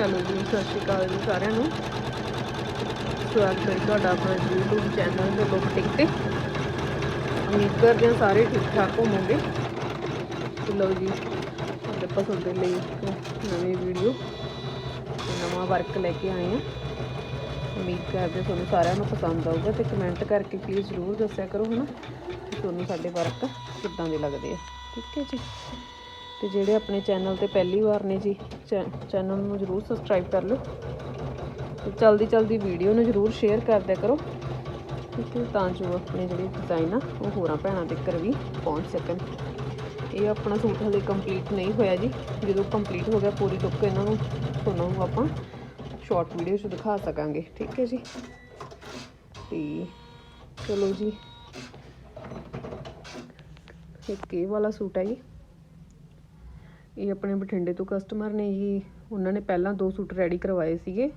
Hello ਜੀ, ਸਤਿ ਸ਼੍ਰੀ ਅਕਾਲ ਜੀ ਸਾਰਿਆਂ ਨੂੰ। ਸਵਾਗਤ ਹੈ ਤੁਹਾਡਾ ਆਪਣਾ YouTube ਚੈਨਲ ਦੇ ਲੋਕ ਟਿਕ ਤੇ। ਉਮੀਦ ਕਰਦੇ ਹਾਂ ਸਾਰੇ ਠੀਕ ਠਾਕ ਹੋਵੋਗੇ। ਤੇ ਲਓ ਜੀ, ਅੱਜ ਆਪਾਂ ਤੁਹਾਡੇ ਲਈ ਨਵੀਂ ਵੀਡੀਓ ਨਵਾਂ ਵਰਕ ਲੈ ਕੇ ਆਏ ਹਾਂ। ਉਮੀਦ ਕਰਦੇ ਤੁਹਾਨੂੰ ਸਾਰਿਆਂ ਨੂੰ ਪਸੰਦ ਆਊਗਾ ਤੇ ਕਮੈਂਟ ਕਰਕੇ ਪਲੀਜ਼ ਜ਼ਰੂਰ ਦੱਸਿਆ ਕਰੋ, ਹਨਾ? ਕਿ ਤੁਹਾਨੂੰ ਸਾਡੇ ਵਰਕ ਕਿੱਦਾਂ ਦੇ ਲੱਗਦੇ ਆ। ਠੀਕ ਹੈ ਜੀ। ਤੇ ਜਿਹੜੇ ਆਪਣੇ ਚੈਨਲ ਤੇ ਪਹਿਲੀ ਵਾਰ ਨੇ ਜੀ ਚੈਨਲ ਨੂੰ ਜਰੂਰ ਸਬਸਕ੍ਰਾਈਬ ਕਰ ਲਓ ਤੇ ਜਲਦੀ ਜਲਦੀ ਵੀਡੀਓ ਨੂੰ ਜਰੂਰ ਸ਼ੇਅਰ ਕਰ ਦਿਆ ਕਰੋ ਠੀਕ ਹੈ, ਤਾਂ ਜੋ ਆਪਣੇ ਜਿਹੜੇ ਡਿਜ਼ਾਈਨ ਆ, ਉਹ ਹੋਰਾਂ ਭੈਣਾਂ ਤੱਕ ਵੀ ਪਹੁੰਚ ਸਕਣ। ਇਹ ਆਪਣਾ ਸੂਟ ਹਲੇ ਕੰਪਲੀਟ ਨਹੀਂ ਹੋਇਆ ਜੀ। ਜਦੋਂ ਕੰਪਲੀਟ ਹੋ ਗਿਆ, ਪੂਰੀ ਲੁੱਕ ਇਹਨਾਂ ਨੂੰ ਤੁਹਾਨੂੰ ਆਪਾਂ ਸ਼ਾਰਟ ਵੀਡੀਓ 'ਚ ਦਿਖਾ ਸਕਾਂਗੇ। ਠੀਕ ਹੈ ਜੀ। ਤੇ ਚਲੋ ਜੀ। ਇੱਕ ਇਹ ਵਾਲਾ ਸੂਟ ਹੈ ਜੀ। ਇਹ ਆਪਣੇ ਬਠਿੰਡੇ ਤੋਂ ਕਸਟਮਰ ਨੇ ਜੀ ਉਹਨਾਂ ਨੇ ਪਹਿਲਾਂ ਦੋ ਸੂਟ ਰੈਡੀ ਕਰਵਾਏ ਸੀਗੇ।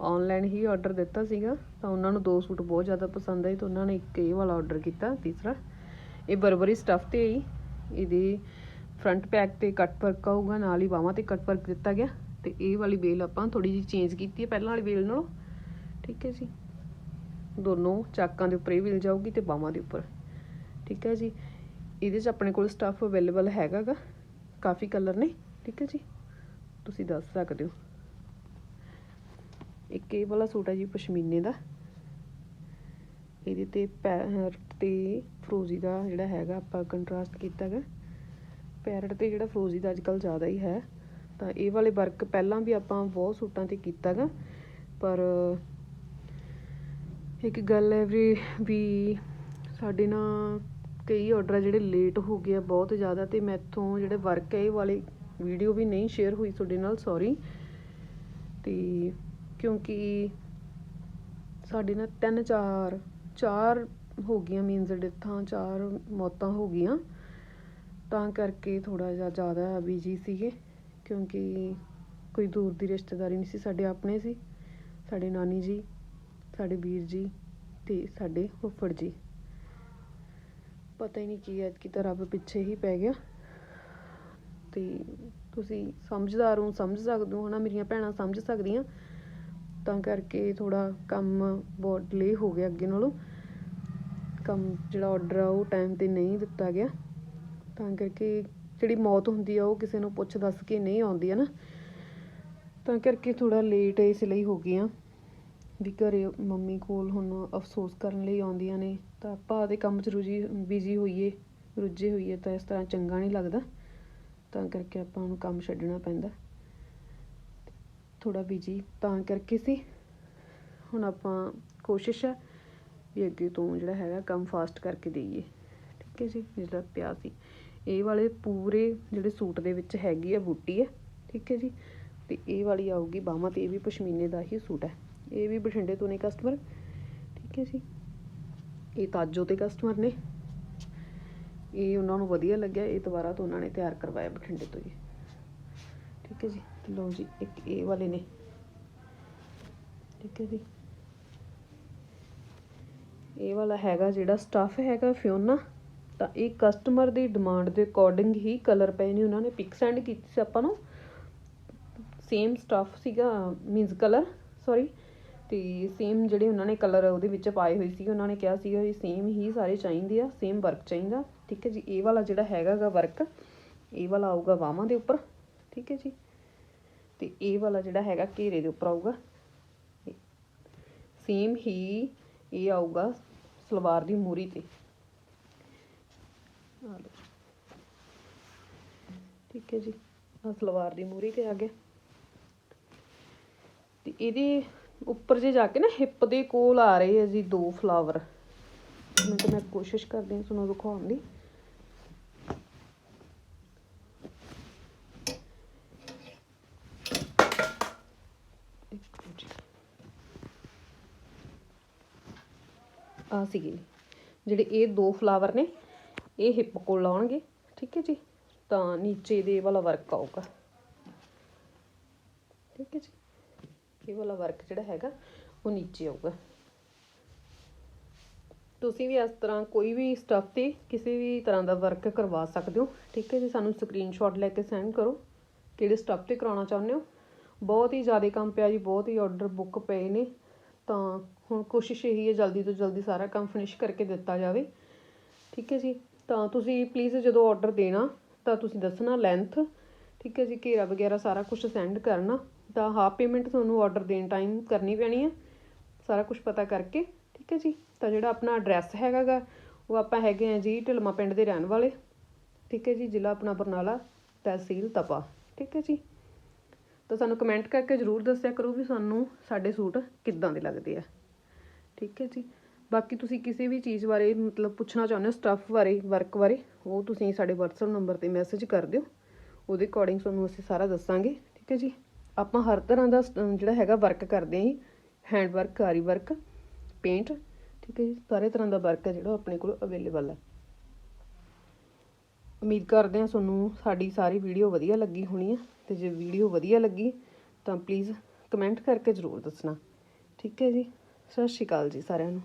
ਆਨਲਾਈਨ ਹੀ ਆਰਡਰ ਦਿੱਤਾ ਸੀਗਾ। ਤਾਂ ਉਹਨਾਂ ਨੂੰ ਦੋ ਸੂਟ ਬਹੁਤ ਜ਼ਿਆਦਾ ਪਸੰਦ ਆਏ ਤਾਂ ਉਹਨਾਂ ਨੇ ਇੱਕ ਇਹ ਵਾਲਾ ਆਰਡਰ ਕੀਤਾ, ਤੀਸਰਾ। ਇਹ ਬਰਬਰੀ ਸਟਫ ਤੇ ਆਈ। ਇਹਦੇ ਫਰੰਟ ਪੈਕ ਤੇ ਕੱਟ ਵਰਕ ਆਊਗਾ, ਨਾਲ ਹੀ ਬਾਹਾਂ ਤੇ ਕੱਟ ਵਰਕ ਦਿੱਤਾ ਗਿਆ। ਤੇ ਇਹ ਵਾਲੀ ਬੇਲ ਆਪਾਂ ਥੋੜੀ ਜਿਹੀ ਚੇਂਜ ਕੀਤੀ ਹੈ ਪਹਿਲਾਂ ਵਾਲੀ ਬੇਲ ਨਾਲੋਂ। ਠੀਕ ਹੈ ਜੀ। ਦੋਨੋਂ ਚਾਕਾਂ ਦੇ ਉੱਪਰ ਇਹ ਬੇਲ ਜਾਊਗੀ ਤੇ ਬਾਹਾਂ ਦੇ ਉੱਪਰ। ਠੀਕ ਹੈ ਜੀ। ਇਹਦੇ 'ਚ ਆਪਣੇ ਕੋਲ ਸਟੱਫ ਅਵੇਲੇਬਲ ਹੈਗਾਗਾ। ਕਾਫੀ ਕਲਰ ਨੇ, ਠੀਕ ਹੈ ਜੀ? ਤੁਸੀਂ ਦੱਸ ਸਕਦੇ ਹੋ। ਇੱਕ ਇਹ ਵਾਲਾ ਸੂਟ ਹੈ ਜੀ ਪਸ਼ਮੀਨੇ ਦਾ। ਇਹਦੇ ਤੇ ਪੈਰਟ ਤੇ ਫਰੋਜ਼ੀ ਦਾ ਜਿਹੜਾ ਹੈਗਾ ਆਪਾਂ ਕੰਟਰਾਸਟ ਕੀਤਾ ਹੈਗਾ। ਪੈਰਟ ਤੇ ਜਿਹੜਾ ਫਰੋਜ਼ੀ ਦਾ ਅੱਜਕੱਲ ਜ਼ਿਆਦਾ ਹੀ ਹੈ, ਤਾਂ ਇਹ ਵਾਲੇ ਵਰਕ ਪਹਿਲਾਂ ਵੀ ਆਪਾਂ ਬਹੁਤ ਸੂਟਾਂ ਤੇ ਕੀਤਾ ਕੀਤਾਗਾ ਪਰ ਇੱਕ ਗੱਲ ਹੈ ਵੀ ਸਾਡੇ ਨਾਲ ਕਈ ਔਡਰ ਆ ਜਿਹੜੇ ਲੇਟ ਹੋ ਗਏ ਆ ਬਹੁਤ ਜ਼ਿਆਦਾ ਤੇ ਮੈਥੋਂ ਜਿਹੜੇ ਵਰਕ ਹੈ ਇਹ ਵਾਲੀ ਵੀਡੀਓ ਵੀ ਨਹੀਂ ਸ਼ੇਅਰ ਹੋਈ ਤੁਹਾਡੇ ਨਾਲ ਸੌਰੀ ਤੇ ਕਿਉਂਕਿ ਸਾਡੇ ਨਾਲ ਤਿੰਨ, ਚਾਰ ਚਾਰ ਹੋ ਗਈਆਂ ਮੀਨਸ ਡੈਥਾਂ ਚਾਰ ਮੌਤਾਂ ਹੋ ਗਈਆਂ। ਤਾਂ ਕਰਕੇ ਥੋੜਾ ਜਿਹਾ ਜ਼ਿਆਦਾ ਬਿਜ਼ੀ ਸੀਗੇ, ਕਿਉਂਕਿ ਕੋਈ ਦੂਰ ਦੀ ਰਿਸ਼ਤੇਦਾਰੀ ਨਹੀਂ ਸੀ, ਸਾਡੇ ਆਪਣੇ ਸੀ, ਸਾਡੇ ਨਾਨੀ ਜੀ, ਸਾਡੇ ਵੀਰ ਜੀ ਤੇ ਸਾਡੇ ਫੁੱਫੜ ਜੀ। ਪਤਾ ਹੀ ਨਹੀਂ ਕੀ ਐਤ ਕੀ ਤਾਂ ਰੱਬ ਪਿੱਛੇ ਹੀ ਪੈ ਗਿਆ। ਤੇ ਤੁਸੀਂ ਸਮਝਦਾਰ ਹੋ, ਸਮਝ ਸਕਦੇ ਹੋ, ਹਨਾ, ਮੇਰੀਆਂ ਭੈਣਾਂ ਸਮਝ ਸਕਦੀਆਂ। ਤਾਂ ਕਰਕੇ ਥੋੜਾ ਕੰਮ ਬਹੁਤ ਡਿਲੇ ਹੋ ਗਿਆ ਅੱਗੇ ਨਾਲੋਂ। ਕੰਮ ਜਿਹੜਾ ਆਰਡਰ ਆ, ਉਹ ਟਾਈਮ ਤੇ ਨਹੀਂ ਦਿੱਤਾ ਗਿਆ। ਤਾਂ ਕਰਕੇ ਜਿਹੜੀ ਮੌਤ ਹੁੰਦੀ ਆ, ਉਹ ਕਿਸੇ ਨੂੰ ਪੁੱਛ ਦੱਸ ਕੇ ਨਹੀਂ ਆਉਂਦੀ ਹੈ ਨਾ ਤਾਂ ਕਰਕੇ ਥੋੜਾ ਲੇਟ ਇਸ ਲਈ ਹੋ ਗਈਆਂ। ਵੀ ਘਰੇ ਮੰਮੀ ਕੋਲ ਹੁਣ ਅਫਸੋਸ ਕਰਨ ਲਈ ਆਉਂਦੀਆਂ ਨੇ, ਤਾਂ ਆਪਾਂ ਆਪਦੇ ਕੰਮ 'ਚ ਰੁਝੀ ਬਿਜ਼ੀ ਹੋਈਏ, ਰੁੱਝੇ ਹੋਈਏ ਤਾਂ ਇਸ ਤਰ੍ਹਾਂ ਚੰਗਾ ਨਹੀਂ ਲੱਗਦਾ। ਤਾਂ ਕਰਕੇ ਆਪਾਂ ਨੂੰ ਕੰਮ ਛੱਡਣਾ ਪੈਂਦਾ। ਥੋੜਾ ਬਿਜ਼ੀ ਤਾਂ ਕਰਕੇ ਸੀ। ਹੁਣ ਆਪਾਂ ਕੋਸ਼ਿਸ਼ ਹੈ ਵੀ ਅੱਗੇ ਤੋਂ ਜਿਹੜਾ ਹੈਗਾ ਕੰਮ ਫਾਸਟ ਕਰਕੇ ਦੇਈਏ। ਠੀਕ ਹੈ ਜੀ, ਜਿਹੜਾ ਪਿਆ ਸੀ। ਇਹ ਵਾਲੇ ਪੂਰੇ ਜਿਹੜੇ ਸੂਟ ਦੇ ਵਿੱਚ ਹੈਗੀ ਆ ਬੂਟੀ ਹੈ ਠੀਕ ਹੈ ਜੀ, ਤੇ ਇਹ ਵਾਲੀ ਆਊਗੀ ਬਾਹਾਂ ਤੇ ਇਹ ਵੀ ਪਸ਼ਮੀਨੇ ਦਾ ਹੀ ਸੂਟ ਹੈ ਇਹ ਵੀ ਬਠਿੰਡੇ ਤੋਂ ਨੇ ਕਸਟਮਰ ਠੀਕ ਹੈ ਜੀ। ਇਹ ਤਾਜੋ ਤੇ ਕਸਟਮਰ ਨੇ। ਇਹ ਉਹਨਾਂ ਨੂੰ ਵਧੀਆ ਲੱਗਿਆ। ਇਹ ਦੁਬਾਰਾ ਤੋਂ ਉਹਨਾਂ ਨੇ ਤਿਆਰ ਕਰਵਾਇਆ ਬਠਿੰਡੇ ਤੋਂ ਜੀ ਠੀਕ ਹੈ ਜੀ। ਲਓ ਜੀ, ਇੱਕ ਇਹ ਵਾਲੇ ਨੇ। ਠੀਕ ਹੈ ਜੀ। ਇਹ ਵਾਲਾ ਹੈਗਾ ਜਿਹੜਾ ਸਟਫ ਹੈਗਾ ਫਿਓਨਾ ਤਾਂ ਇਹ ਕਸਟਮਰ ਦੀ ਡਿਮਾਂਡ ਦੇ ਅਕੋਰਡਿੰਗ ਹੀ ਕਲਰ ਪਏ ਨੇ। ਉਹਨਾਂ ਨੇ ਪਿਕ ਸੈਂਡ ਕੀਤੀ ਸੀ ਆਪਾਂ ਨੂੰ। ਸੇਮ ਸਟਫ ਸੀਗਾ ਮੀਨਸ ਕਲਰ ਸੌਰੀ ਤੇ ਸੇਮ ਜਿਹੜੇ ਉਹਨਾਂ ਨੇ ਕਲਰ ਉਹਦੇ ਵਿੱਚ ਪਾਏ ਹੋਏ ਸੀ ਉਹਨਾਂ ਨੇ ਕਿਹਾ ਸੀਗਾ ਵੀ ਸੇਮ ਹੀ ਸਾਰੇ ਚਾਹੀਦੇ ਆ ਸੇਮ ਵਰਕ ਚਾਹੀਦਾ। ਠੀਕ ਹੈ ਜੀ, ਇਹ ਵਾਲਾ ਜਿਹੜਾ ਹੈਗਾਗਾ ਵਰਕ ਇਹ ਵਾਲਾ ਆਊਗਾ ਬਾਹਾਂ ਦੇ ਉੱਪਰ। ਠੀਕ ਹੈ ਜੀ, ਤੇ ਇਹ ਵਾਲਾ ਜਿਹੜਾ ਹੈਗਾ ਘੇਰੇ ਦੇ ਉੱਪਰ ਆਊਗਾ। ਸੇਮ ਹੀ ਇਹ ਆਊਗਾ ਸਲਵਾਰ ਦੀ ਮੂਰੀ ਤੇ। ਠੀਕ ਹੈ ਜੀ ਆ ਸਲਵਾਰ ਦੀ ਮੂਰੀ ਤੇ ਆ ਗਿਆ। ਤੇ ਇਹਦੇ ਉੱਪਰ ਜੇ ਜਾ ਕੇ ਨਾ ਹਿੱਪ ਦੇ ਕੋਲ ਆ ਰਹੇ ਆ ਜੀ ਦੋ ਫਲਾਵਰ ਮੈਂ ਤਾਂ ਮੈਂ ਕੋਸ਼ਿਸ਼ ਕਰਦੀ ਹਾਂ ਤੁਹਾਨੂੰ ਦਿਖਾਉਣ ਦੀ। ਆ ਸੀਗੇ ਜਿਹੜੇ ਇਹ ਦੋ ਫਲਾਵਰ ਨੇ, ਇਹ ਹਿੱਪ ਕੋਲ ਲਾਉਣਗੇ ਠੀਕ ਹੈ ਜੀ? ਤਾਂ ਨੀਚੇ ਦੇ ਵਾਲਾ ਵਰਕ ਆਊਗਾ ਠੀਕ ਹੈ ਜੀ ਇਹ ਵਾਲਾ ਵਰਕ ਜਿਹੜਾ ਹੈਗਾ, ਉਹ ਨੀਚੇ ਆਊਗਾ। ਤੁਸੀਂ ਵੀ ਇਸ ਤਰ੍ਹਾਂ ਕੋਈ ਵੀ ਸਟੱਫ ਤੇ ਕਿਸੇ ਵੀ ਤਰ੍ਹਾਂ ਦਾ ਵਰਕ ਕਰਵਾ ਸਕਦੇ ਹੋ, ਠੀਕ ਹੈ ਜੀ? ਸਾਨੂੰ ਸਕਰੀਨਸ਼ਾਟ ਲੈ ਕੇ ਸੈਂਡ ਕਰੋ, ਕਿਹੜੇ ਸਟਫ ਤੇ ਕਰਾਉਣਾ ਚਾਹੁੰਦੇ ਹੋ। ਬਹੁਤ ਹੀ ਜ਼ਿਆਦਾ ਕੰਮ ਪਿਆ ਜੀ, ਬਹੁਤ ਹੀ ਆਰਡਰ ਬੁੱਕ ਪਏ ਨੇ। ਤਾਂ ਹੁਣ ਕੋਸ਼ਿਸ਼ ਇਹੀ ਹੈ ਜਲਦੀ ਤੋਂ ਜਲਦੀ ਸਾਰਾ ਕੰਮ ਫਿਨਿਸ਼ ਕਰਕੇ ਦਿੱਤਾ ਜਾਵੇ। ਠੀਕ ਹੈ ਜੀ? ਤਾਂ ਤੁਸੀਂ ਪਲੀਜ਼ ਜਦੋਂ ਆਰਡਰ ਦੇਣਾ, ਤਾਂ ਤੁਸੀਂ ਦੱਸਣਾ ਲੈਂਥ ਠੀਕ ਹੈ ਜੀ? ਘੇਰਾ ਵਗੈਰਾ ਸਾਰਾ ਕੁਝ ਸੈਂਡ ਕਰਨਾ। ਤਾਂ ਹਾਫ ਪੇਮੈਂਟ ਤੁਹਾਨੂੰ ਆਰਡਰ ਦੇਣ ਟਾਈਮ ਕਰਨੀ ਪੈਣੀ ਹੈ ਸਾਰਾ ਕੁਝ ਪਤਾ ਕਰਕੇ, ਠੀਕ ਹੈ ਜੀ? ਤਾਂ ਜਿਹੜਾ ਆਪਣਾ ਐਡਰੈਸ ਹੈਗਾਗਾ, ਉਹ ਆਪਾਂ ਹੈਗੇ ਆ ਜੀ ਢਲਮਾ ਪਿੰਡ ਦੇ ਰਹਿਣ ਵਾਲੇ। ਠੀਕ ਹੈ ਜੀ? ਜ਼ਿਲ੍ਹਾ ਆਪਣਾ ਬਰਨਾਲਾ, ਤਹਿਸੀਲ ਤਪਾ। ਠੀਕ ਹੈ ਜੀ? ਤਾਂ ਸਾਨੂੰ ਕਮੈਂਟ ਕਰਕੇ ਜਰੂਰ ਦੱਸਿਆ ਕਰੋ ਵੀ ਸਾਨੂੰ ਸਾਡੇ ਸੂਟ ਕਿੱਦਾਂ ਦੇ ਲੱਗਦੇ ਆ। ਠੀਕ ਹੈ ਜੀ? ਬਾਕੀ ਤੁਸੀਂ ਕਿਸੇ ਵੀ ਚੀਜ਼ ਬਾਰੇ ਮਤਲਬ ਪੁੱਛਣਾ ਚਾਹੁੰਦੇ ਹੋ ਸਟੱਫ ਬਾਰੇ ਵਰਕ ਬਾਰੇ, ਉਹ ਤੁਸੀਂ ਸਾਡੇ WhatsApp ਨੰਬਰ ਤੇ ਮੈਸੇਜ ਕਰ ਦਿਓ। ਉਹਦੇ ਅਕੋਰਡਿੰਗ ਤੁਹਾਨੂੰ ਅਸੀਂ ਸਾਰਾ ਦੱਸਾਂਗੇ। ਠੀਕ ਹੈ ਜੀ? ਆਪਾਂ ਹਰ ਤਰ੍ਹਾਂ ਦਾ ਜਿਹੜਾ ਹੈਗਾ ਵਰਕ ਕਰਦੇ ਹਾਂ ਜੀ ਹੈਂਡ ਵਰਕ ਕਾਰੀ ਵਰਕ ਪੇਂਟ ਠੀਕ ਹੈ ਜੀ, ਸਾਰੇ ਤਰ੍ਹਾਂ ਦਾ ਵਰਕ ਹੈ ਜਿਹੜਾ ਆਪਣੇ ਕੋਲ ਅਵੇਲੇਬਲ ਹੈ। ਉਮੀਦ ਕਰਦੇ ਹਾਂ ਤੁਹਾਨੂੰ ਸਾਡੀ ਸਾਰੀ ਵੀਡੀਓ ਵਧੀਆ ਲੱਗੀ ਹੋਣੀ ਹੈ ਤੇ ਜੇ ਵੀਡੀਓ ਵਧੀਆ ਲੱਗੀ ਤਾਂ ਪਲੀਜ਼ ਕਮੈਂਟ ਕਰਕੇ ਜ਼ਰੂਰ ਦੱਸਣਾ। ਠੀਕ ਹੈ ਜੀ, ਸਤਿ ਸ਼੍ਰੀ ਅਕਾਲ ਜੀ ਸਾਰਿਆਂ ਨੂੰ।